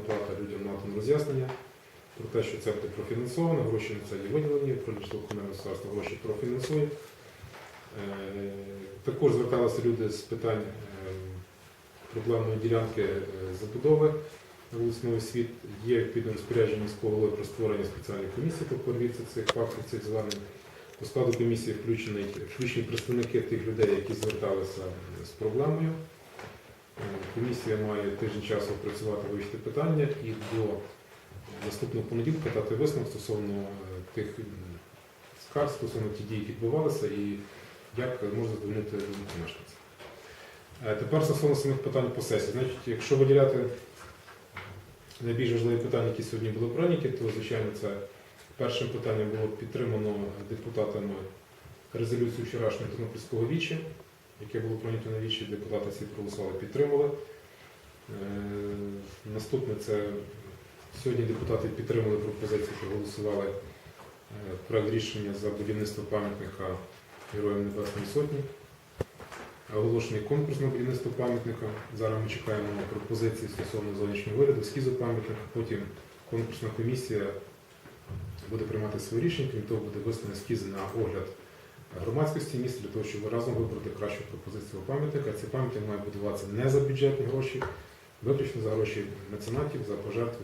плата людям надано роз'яснення про те, що це буде профінансовано, гроші на це є виділені, пролішло комунальне гроші профінансує. Е, Також зверталися люди з питань е, проблемної ділянки е, забудови на вулиці світ. Є відповідне розпорядження міського про створення спеціальної комісії по перевірці цих фактів, цих звернень. До складу комісії включені, включені представники тих людей, які зверталися з проблемою. Е, Комісія має тиждень часу опрацювати, вивчити питання і до наступного понеділка дати висновок стосовно е, тих скарг, стосовно ті дії, які відбувалися, і як можна задовольнити думку мешканців. Е, Тепер стосовно самих питань по сесії. Значить, якщо виділяти найбільш важливі питання, які сьогодні були прийняті, то звичайно це першим питанням було підтримано депутатами резолюцію вчорашнього Тернопільського вічі, яке було прийнято на вічі, депутати всі проголосували, підтримали. Е, Наступне це сьогодні депутати підтримали пропозицію, проголосували е, проект рішення за будівництво пам'ятника Героям Небесної Сотні. Оголошений конкурс на будівництво пам'ятника. Зараз ми чекаємо пропозиції стосовно зовнішнього вигляду, ескізу пам'ятника. Потім конкурсна комісія буде приймати свої рішення, крім того, буде висновлено ескізи на огляд громадськості міста для того, щоб разом вибрати кращу пропозицію пам'ятника. Цей пам'ятник має будуватися не за бюджетні гроші, виключно за гроші меценатів, за пожертви